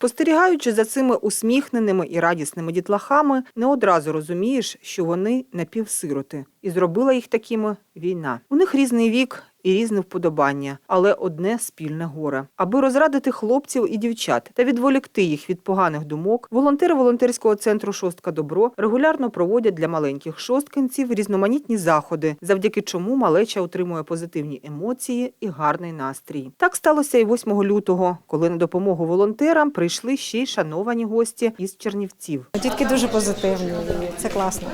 Спостерігаючи за цими усміхненими і радісними дітлахами, не одразу розумієш, що вони напівсироти, і зробила їх такими війна. У них різний вік. І різне вподобання, але одне спільне горе. Аби розрадити хлопців і дівчат та відволікти їх від поганих думок, волонтери волонтерського центру Шостка Добро регулярно проводять для маленьких шосткинців різноманітні заходи, завдяки чому малеча отримує позитивні емоції і гарний настрій. Так сталося і 8 лютого, коли на допомогу волонтерам прийшли ще й шановані гості із Чернівців. Дітки дуже позитивні, це класно,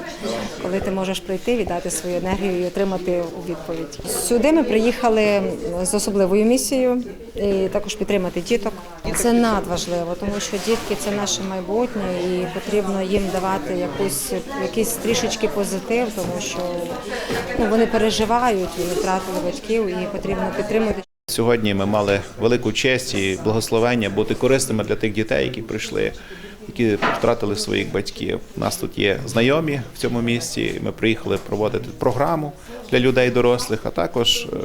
коли ти можеш прийти, віддати свою енергію і отримати відповідь. Сюди ми приїхали з особливою місією і також підтримати діток. Це надважливо, тому що дітки це наше майбутнє, і потрібно їм давати якусь якийсь трішечки позитив, тому що ну, вони переживають, вони втратили батьків, і потрібно підтримувати. Сьогодні ми мали велику честь і благословення бути корисними для тих дітей, які прийшли, які втратили своїх батьків. У нас тут є знайомі в цьому місті. Ми приїхали проводити програму для людей дорослих, а також е,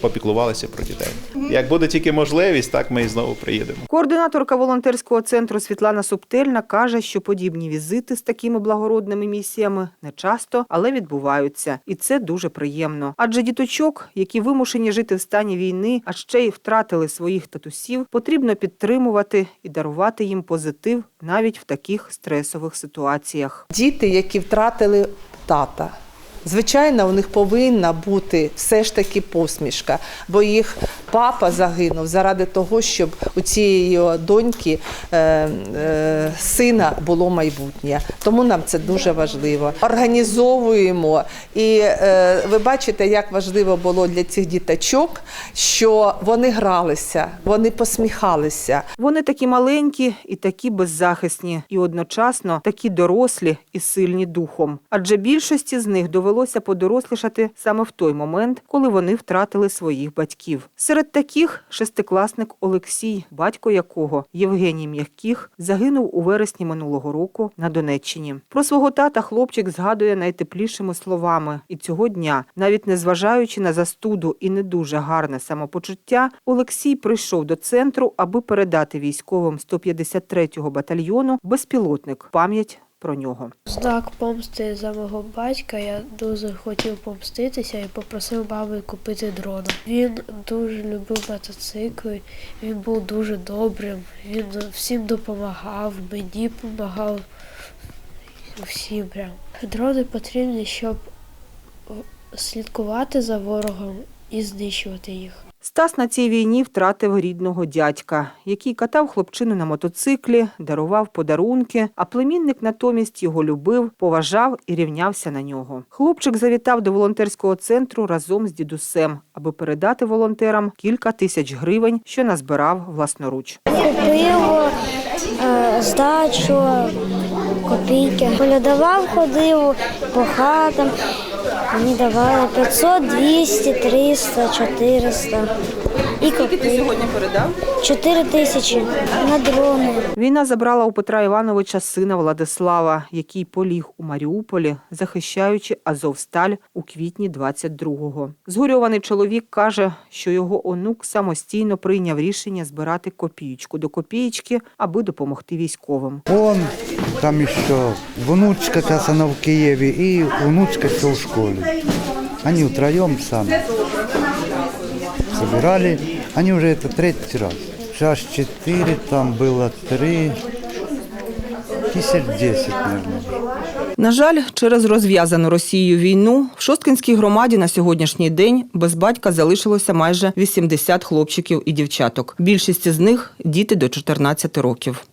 попіклувалися про дітей. Як буде тільки можливість, так ми і знову приїдемо. Координаторка волонтерського центру Світлана Субтельна каже, що подібні візити з такими благородними місіями не часто, але відбуваються, і це дуже приємно. Адже діточок, які вимушені жити в стані війни, а ще й втратили своїх татусів, потрібно підтримувати і дарувати їм позитив навіть в таких стресових ситуаціях. Діти, які втратили тата. Звичайно, у них повинна бути все ж таки посмішка, бо їх папа загинув заради того, щоб у цієї доньки е, е, сина було майбутнє. Тому нам це дуже важливо. Організовуємо, і е, ви бачите, як важливо було для цих діточок, що вони гралися, вони посміхалися. Вони такі маленькі і такі беззахисні, і одночасно такі дорослі і сильні духом. Адже більшості з них довелося подорослішати саме в той момент, коли вони втратили своїх батьків. Серед таких шестикласник Олексій, батько якого Євгеній М'яких, загинув у вересні минулого року на Донеччині. Про свого тата хлопчик згадує найтеплішими словами. І цього дня, навіть незважаючи на застуду і не дуже гарне самопочуття, Олексій прийшов до центру, аби передати військовим 153-го батальйону безпілотник пам'ять про нього. Знак помсти за мого батька я дуже хотів помститися і попросив мами купити дрона. Він дуже любив мотоцикли, він був дуже добрим, він всім допомагав, мені допомагав всім прям. Дрони потрібні, щоб слідкувати за ворогом і знищувати їх. Стас на цій війні втратив рідного дядька, який катав хлопчину на мотоциклі, дарував подарунки, а племінник натомість його любив, поважав і рівнявся на нього. Хлопчик завітав до волонтерського центру разом з дідусем, аби передати волонтерам кілька тисяч гривень, що назбирав власноруч. Купив е, здачу, копійки. Полюдавав, ходив по хатам. Мені давали 500, 200, 300, 400. І копійки. сьогодні передав? 4 тисячі на дрони. Війна забрала у Петра Івановича сина Владислава, який поліг у Маріуполі, захищаючи Азовсталь у квітні 22-го. Згорьований чоловік каже, що його онук самостійно прийняв рішення збирати копієчку до копієчки, аби допомогти військовим. Он, там еще внучка, сейчас она в Киеве, и внучка все в школе. Они втроем сами собирали. Они уже это третий раз. Сейчас четыре, там было три, тысяч десять, наверное. На жаль, через розв'язану Росією війну в Шосткинській громаді на сьогоднішній день без батька залишилося майже 80 хлопчиків і дівчаток. Більшість з них діти до 14 років.